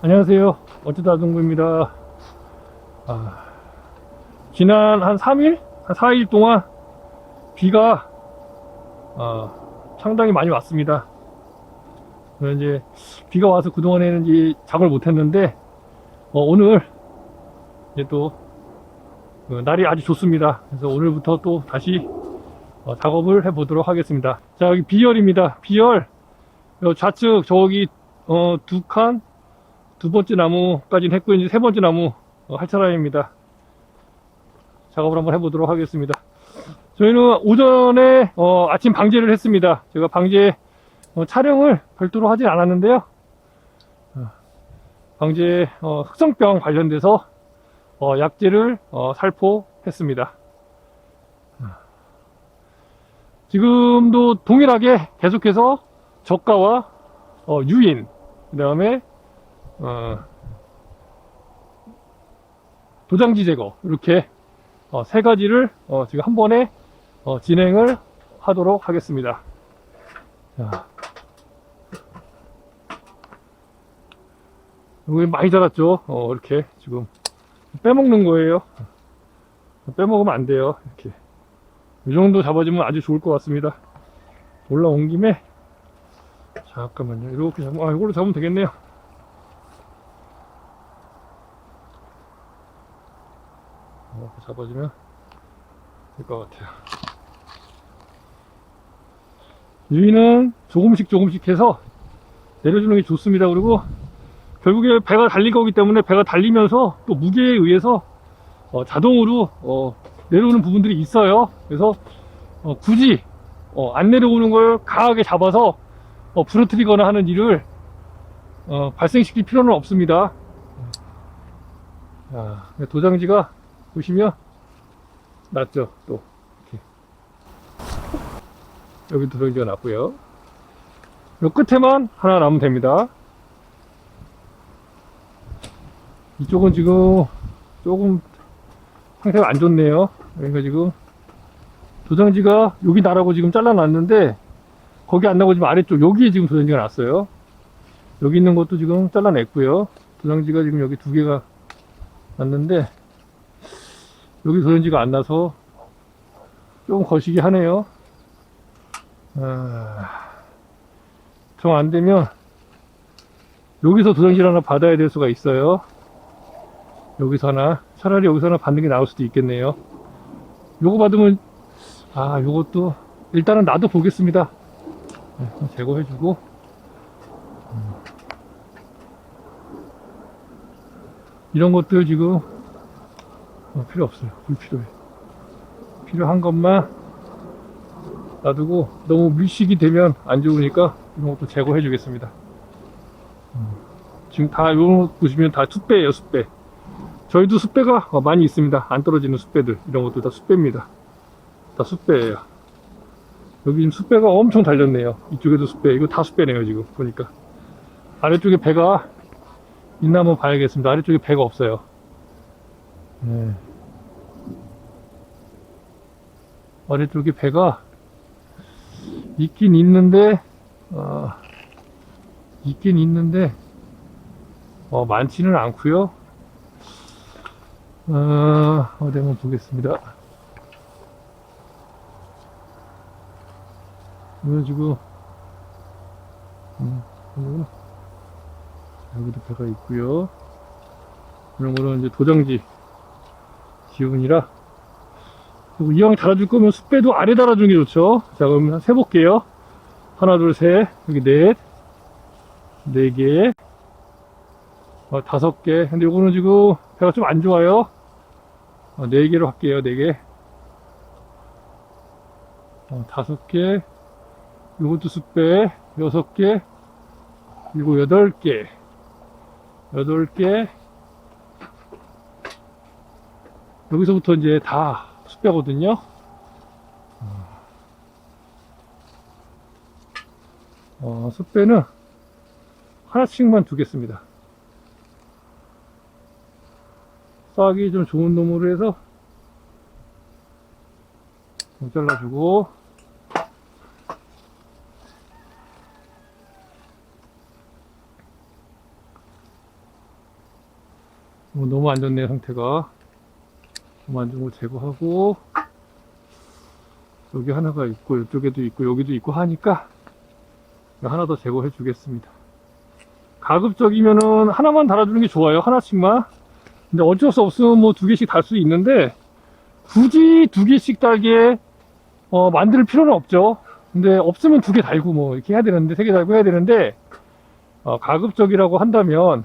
안녕하세요. 어쩌다 동부입니다. 아, 지난 한 3일? 한 4일 동안 비가 어, 상당히 많이 왔습니다. 이제 비가 와서 그동안에는 이제 작업을 못했는데 어, 오늘 이제 또 그 날이 아주 좋습니다. 그래서 오늘부터 또 다시 어, 작업을 해보도록 하겠습니다. 자 여기 비열입니다. 비열 요 좌측 저기 어, 두 칸, 두 번째 나무까지는 했고 이제 세 번째 나무 어, 할 차례입니다. 작업을 한번 해보도록 하겠습니다. 저희는 오전에 어, 아침 방제를 했습니다. 제가 방제 어, 촬영을 별도로 하진 않았는데요. 어, 방제 어, 흑성병 관련돼서 어, 약제를 어, 살포했습니다. 어. 지금도 동일하게 계속해서 저가와 어, 유인, 그 다음에, 어, 도장지 제거, 이렇게, 어, 세 가지를, 어, 지금 한 번에, 어, 진행을 하도록 하겠습니다. 자. 여기 많이 자랐죠? 어, 이렇게, 지금. 빼먹는 거예요. 빼먹으면 안 돼요. 이렇게. 이 정도 잡아주면 아주 좋을 것 같습니다. 올라온 김에, 잠깐만요. 이렇게 잡으면, 아, 이걸로 잡으면 되겠네요. 이렇게 잡아주면 될 것 같아요. 유인은 조금씩 조금씩 해서 내려주는 게 좋습니다. 그리고 결국에 배가 달릴 거기 때문에 배가 달리면서 또 무게에 의해서 어, 자동으로 어, 내려오는 부분들이 있어요. 그래서 어, 굳이 어, 안 내려오는 걸 강하게 잡아서 어, 부러뜨리거나 하는 일을 어, 발생시킬 필요는 없습니다. 자, 도장지가 보시면 났죠. 또 이렇게 여기 도장지가 났고요. 요 끝에만 하나 남으면 됩니다. 이쪽은 지금 조금 상태가 안 좋네요. 그러니까 지금 도장지가 여기 나라고 지금 잘라놨는데 거기 안 나고 지금 아래쪽 여기에 지금 도장지가 났어요. 여기 있는 것도 지금 잘라냈고요. 도장지가 지금 여기 두 개가 났는데 여기 도장지가 안 나서 조금 거시기 하네요. 아, 정 안 되면 여기서 도장지를 하나 받아야 될 수가 있어요. 여기서 하나 차라리 여기서 하나 받는 게 나을 수도 있겠네요. 요거 받으면 아 요것도 일단은 나도 보겠습니다. 네, 제거해주고 음. 이런 것들 지금 어, 필요 없어요. 불필요해. 필요한 것만 놔두고 너무 밀식이 되면 안 좋으니까 이런 것도 제거해 주겠습니다. 음. 지금 다 이런 거 보시면 다 숫배예요, 숫배. 저희도 숫배가 어, 많이 있습니다. 안 떨어지는 숫배들 이런 것도 다 숫배입니다. 다 숫배예요. 여기 지금 숫배가 엄청 달렸네요. 이쪽에도 숫배. 이거 다 숫배네요, 지금. 보니까. 아래쪽에 배가 있나 한번 봐야겠습니다. 아래쪽에 배가 없어요. 네. 아래쪽에 배가 있긴 있는데, 어, 있긴 있는데, 어, 많지는 않고요 어, 어디 한번 보겠습니다. 이거 지금 음, 여기도 배가 있고요. 이런 거는 이제 도장지 기운이라 이왕 달아줄 거면 숯배도 아래 달아주는 게 좋죠. 자 그럼 세 볼게요. 하나 둘 셋 여기 넷 네 개, 어, 다섯 개. 근데 요거는 지금 배가 좀 안 좋아요. 어, 네 개로 할게요. 네 개. 어, 다섯 개. 요것도 숫배 여섯 개 그리고 여덟 개 여덟 개 여기서부터 이제 다 숫배거든요. 어, 숫배는 하나씩만 두겠습니다. 싸기 좀 좋은 놈으로 해서 좀 잘라주고. 어, 너무 안 좋네 상태가 거 제거하고 여기 하나가 있고 이쪽에도 있고 여기도 있고 하니까 하나 더 제거해 주겠습니다. 가급적이면은 하나만 달아주는 게 좋아요 하나씩만. 근데 어쩔 수 없으면 뭐 두 개씩 달 수 있는데 굳이 두 개씩 달게 어, 만들 필요는 없죠. 근데 없으면 두 개 달고 뭐 이렇게 해야 되는데 세 개 달고 해야 되는데 어, 가급적이라고 한다면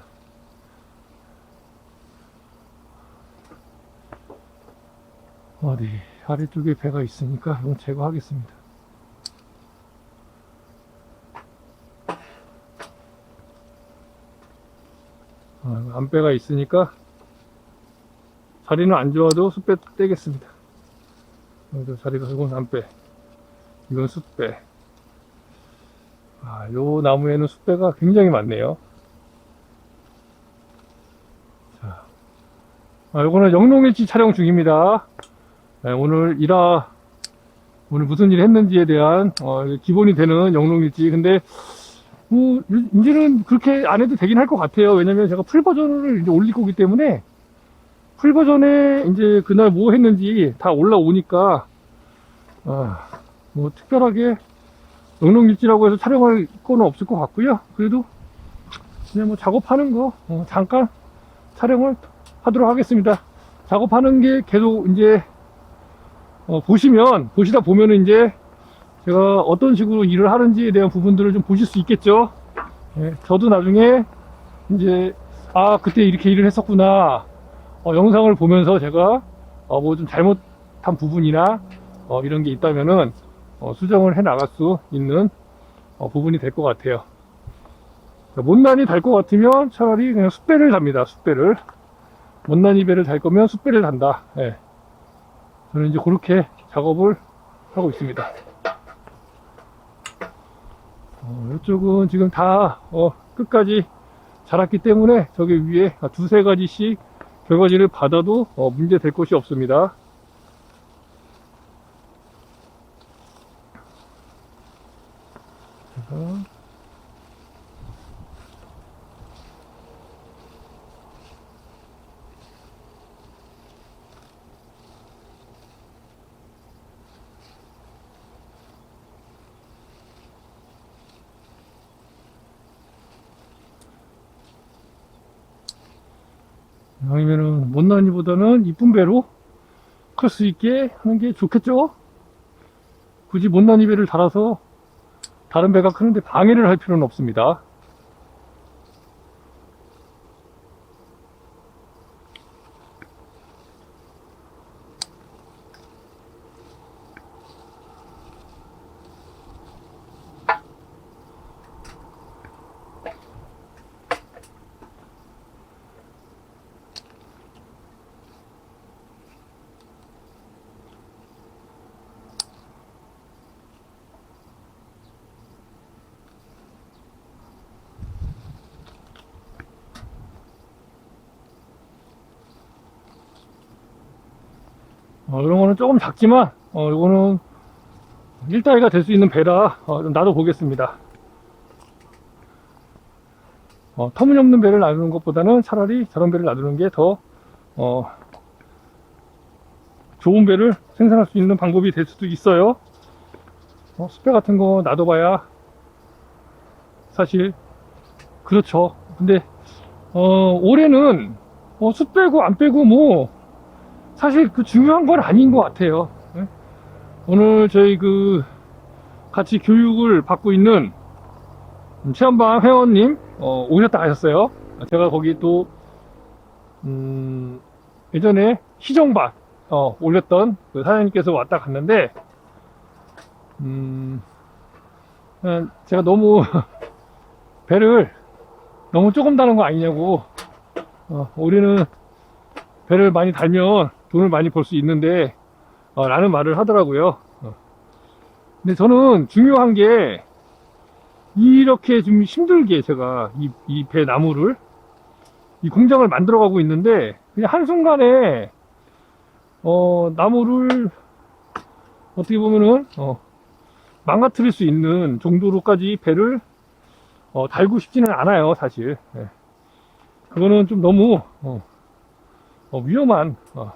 어디 아래쪽에 배가 있으니까 이건 제거하겠습니다. 아, 안배가 있으니까 자리는 안 좋아도 숯배 떼겠습니다. 여기도 자리가 이건 안배, 이건 숯배. 아, 요 나무에는 숯배가 굉장히 많네요. 자, 아, 요거는 영농일지 촬영 중입니다. 네, 오늘 일화 오늘 무슨 일 했는지에 대한 어, 기본이 되는 영롱일지. 근데 뭐 이제는 그렇게 안 해도 되긴 할 것 같아요. 왜냐면 제가 풀 버전을 이제 올릴 거기 때문에 풀 버전에 이제 그날 뭐 했는지 다 올라오니까 아, 뭐 특별하게 영롱일지라고 해서 촬영할 거는 없을 것 같고요. 그래도 그냥 뭐 작업하는 거 어, 잠깐 촬영을 하도록 하겠습니다. 작업하는 게 계속 이제 어, 보시면, 보시다 보면은 이제 제가 어떤 식으로 일을 하는지에 대한 부분들을 좀 보실 수 있겠죠. 예, 저도 나중에 이제, 아, 그때 이렇게 일을 했었구나. 어, 영상을 보면서 제가 어, 뭐 좀 잘못한 부분이나 어, 이런 게 있다면은 어, 수정을 해 나갈 수 있는 어, 부분이 될 것 같아요. 못난이 달 것 같으면 차라리 그냥 숯배를 답니다. 숯배를. 못난 이 배를 달 거면 숯배를 단다. 예. 저는 이제 그렇게 작업을 하고 있습니다. 어, 이쪽은 지금 다 어, 끝까지 자랐기 때문에 저기 위에 두세 가지씩 결과지를 받아도 어, 문제 될 것이 없습니다. 제가 아니면은 못난이보다는 이쁜 배로 클 수 있게 하는 게 좋겠죠? 굳이 못난이 배를 달아서 다른 배가 크는데 방해를 할 필요는 없습니다. 어, 이런 거는 조금 작지만, 어, 이거는 일다이가 될 수 있는 배라, 어, 좀 놔둬보겠습니다. 어, 터무니없는 배를 놔두는 것보다는 차라리 저런 배를 놔두는 게 더, 어, 좋은 배를 생산할 수 있는 방법이 될 수도 있어요. 어, 숯배 같은 거 놔둬봐야, 사실, 그렇죠. 근데, 어, 올해는, 어, 숯 빼고 안 빼고 뭐, 사실 그 중요한 건 아닌 것 같아요. 예? 오늘 저희 그 같이 교육을 받고 있는 체험방 회원님 어, 오셨다 가셨어요. 제가 거기 또 음, 예전에 희정밭 어, 올렸던 그 사장님께서 왔다 갔는데 음, 제가 너무 배를 너무 조금 다는 거 아니냐고 어, 우리는 배를 많이 달면 돈을 많이 벌 수 있는데 어, 라는 말을 하더라고요 어. 근데 저는 중요한 게 이렇게 좀 힘들게 제가 이, 이 배 나무를 이 공장을 만들어 가고 있는데 그냥 한순간에 어 나무를 어떻게 보면은 어 망가뜨릴 수 있는 정도로까지 배를 어 달고 싶지는 않아요 사실 예. 그거는 좀 너무 어 어, 위험한 어,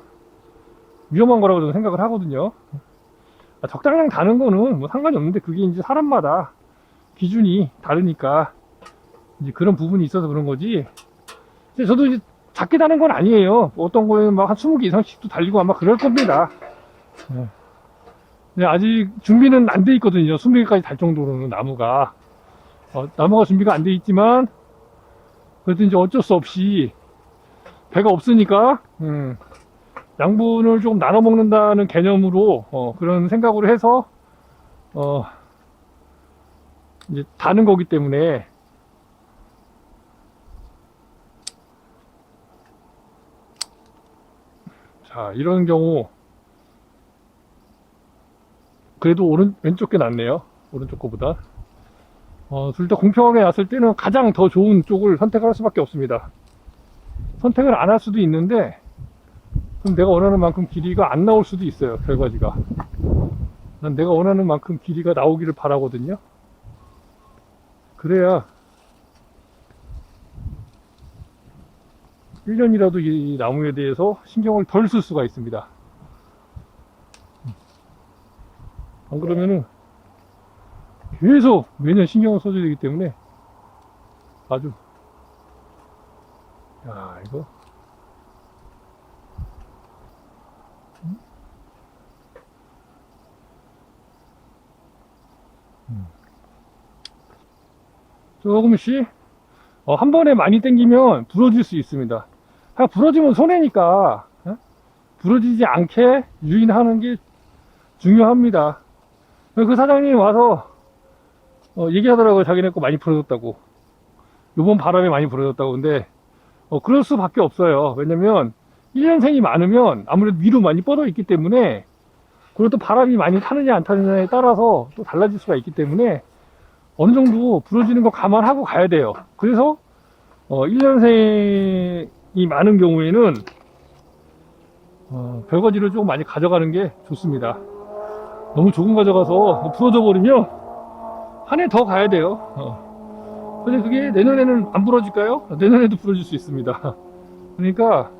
위험한 거라고 저는 생각을 하거든요. 아, 적당량 다는 거는 뭐 상관이 없는데 그게 이제 사람마다 기준이 다르니까 이제 그런 부분이 있어서 그런 거지. 근데 저도 이제 작게 다는 건 아니에요. 어떤 거에는 막 한 20개 이상씩도 달리고 아마 그럴 겁니다. 네. 아직 준비는 안 돼 있거든요. 20개까지 달 정도로는 나무가. 어, 나무가 준비가 안 돼 있지만, 그래도 이제 어쩔 수 없이 배가 없으니까, 음, 양분을 조금 나눠 먹는다는 개념으로, 어, 그런 생각으로 해서, 어, 이제 다는 거기 때문에, 자, 이런 경우, 그래도 오른, 왼쪽 게 낫네요. 오른쪽 거보다. 어, 둘 다 공평하게 놨을 때는 가장 더 좋은 쪽을 선택할 수밖에 없습니다. 선택을 안 할 수도 있는데, 그럼 내가 원하는 만큼 길이가 안 나올 수도 있어요, 결과지가. 난 내가 원하는 만큼 길이가 나오기를 바라거든요. 그래야 1년이라도 이 나무에 대해서 신경을 덜 쓸 수가 있습니다. 안 그러면은 계속 매년 신경을 써줘야 되기 때문에 아주 야 이거 조금씩 어, 한 번에 많이 당기면 부러질 수 있습니다. 아, 부러지면 손해니까 어? 부러지지 않게 유인하는 게 중요합니다. 그 사장님이 와서 어, 얘기하더라고요. 자기네 거 많이 부러졌다고. 요번 바람에 많이 부러졌다고. 근데 어, 그럴 수밖에 없어요. 왜냐면 1년생이 많으면 아무래도 위로 많이 뻗어 있기 때문에 그리고 또 바람이 많이 타느냐 안 타느냐에 따라서 또 달라질 수가 있기 때문에 어느 정도 부러지는 거 감안하고 가야 돼요. 그래서 어, 1년생이 많은 경우에는 어, 별거지를 조금 많이 가져가는 게 좋습니다. 너무 조금 가져가서 부러져 버리면 한 해 더 가야 돼요. 어. 근데 그게 내년에는 안 부러질까요? 내년에도 부러질 수 있습니다. 그러니까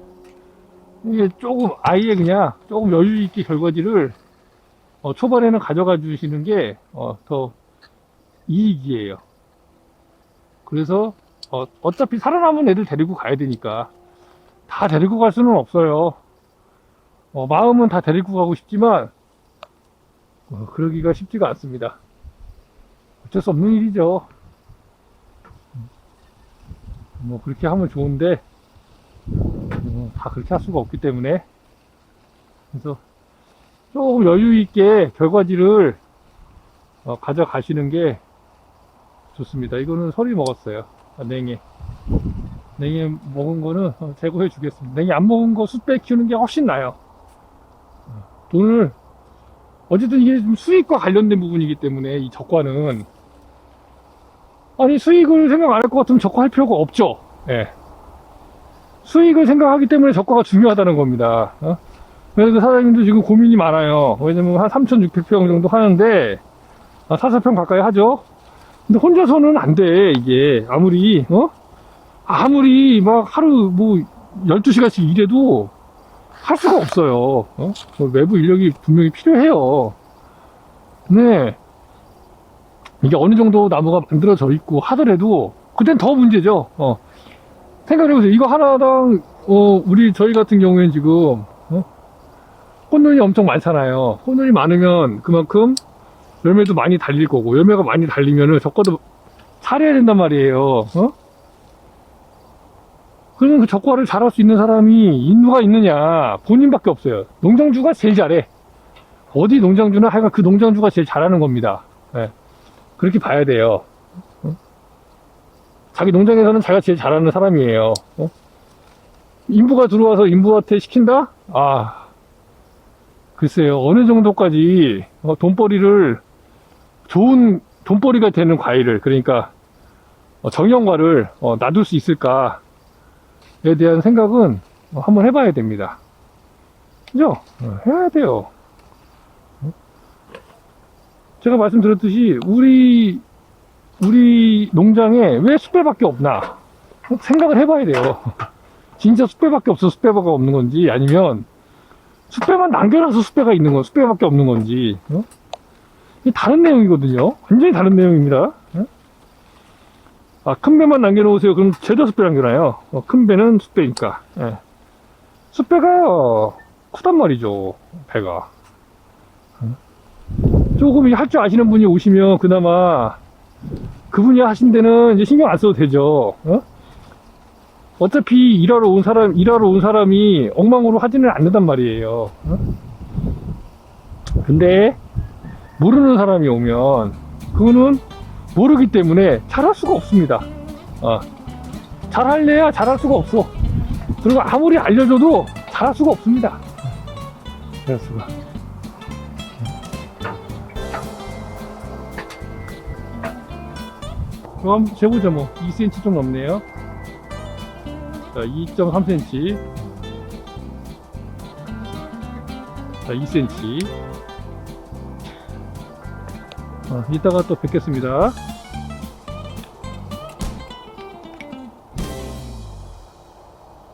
이게 조금 아예 그냥 조금 여유 있게 결과지를 어, 초반에는 가져가 주시는 게더 이익이에요. 그래서 어, 어차피 살아남은 애들 데리고 가야 되니까 다 데리고 갈 수는 없어요. 어, 마음은 다 데리고 가고 싶지만 어, 그러기가 쉽지가 않습니다. 어쩔 수 없는 일이죠. 뭐 그렇게 하면 좋은데 어, 다 그렇게 할 수가 없기 때문에 그래서 조금 여유 있게 결과지를 어, 가져가시는 게 좋습니다. 이거는 설이 먹었어요. 아, 냉이. 냉이 먹은 거는 어, 제거해 주겠습니다. 냉이 안 먹은 거 숯배 키우는 게 훨씬 나아요. 어, 돈을 어쨌든 이게 좀 수익과 관련된 부분이기 때문에 이 적과는 아니 수익을 생각 안 할 것 같으면 적과할 필요가 없죠. 예. 수익을 생각하기 때문에 적과가 중요하다는 겁니다. 어? 그래서 그 사장님도 지금 고민이 많아요. 왜냐면 한 3,600평 정도 하는데 아, 4,4평 가까이 하죠. 근데 혼자서는 안 돼, 이게. 아무리, 어? 아무리 막 하루 뭐 12시간씩 일해도 할 수가 없어요. 어? 뭐 외부 인력이 분명히 필요해요. 네. 이게 어느 정도 나무가 만들어져 있고 하더라도 그땐 더 문제죠. 어. 생각해보세요. 이거 하나당 어, 우리 저희 같은 경우에는 지금 어? 꽃눈이 엄청 많잖아요. 꽃눈이 많으면 그만큼 열매도 많이 달릴 거고 열매가 많이 달리면은 적과도 잘해야 된단 말이에요. 어? 그러면 그 적과를 잘할 수 있는 사람이 인구가 있느냐 본인밖에 없어요. 농장주가 제일 잘해. 어디 농장주나 하여간 그 농장주가 제일 잘하는 겁니다. 예. 그렇게 봐야 돼요. 어? 자기 농장에서는 자기가 제일 잘하는 사람이에요. 어? 인부가 들어와서 인부한테 시킨다? 아, 글쎄요. 어느 정도까지 어, 돈벌이를 좋은 돈벌이가 되는 과일을 그러니까 어, 정형과를 어, 놔둘 수 있을까에 대한 생각은 어, 한번 해봐야 됩니다. 그죠? 어, 해야 돼요. 어? 제가 말씀드렸듯이 우리 우리 농장에 왜 숯배밖에 없나 생각을 해봐야 돼요. 진짜 숫배밖에 없어 숫배가 없는 건지 아니면 숫배만 남겨놔서 숫배가 있는 건 숫배밖에 없는 건지 어? 이게 다른 내용이거든요. 완전히 다른 내용입니다. 어? 아, 큰 배만 남겨놓으세요. 그럼 죄다 숫배 남겨놔요. 어, 큰 배는 숫배니까. 예. 숫배가 크단 말이죠. 배가. 어? 조금 할 줄 아시는 분이 오시면 그나마 그분이 하신 데는 이제 신경 안 써도 되죠. 어? 어차피 일하러 온 사람, 일하러 온 사람이 엉망으로 하지는 않는단 말이에요. 어? 근데, 모르는 사람이 오면, 그거는 모르기 때문에 잘할 수가 없습니다. 어. 잘할래야 잘할 수가 없어. 그리고 아무리 알려줘도 잘할 수가 없습니다. 잘할 수가. 그럼 재보죠 뭐 2cm 좀 넘네요 자 2.3cm 자 2cm 어, 이따가 또 뵙겠습니다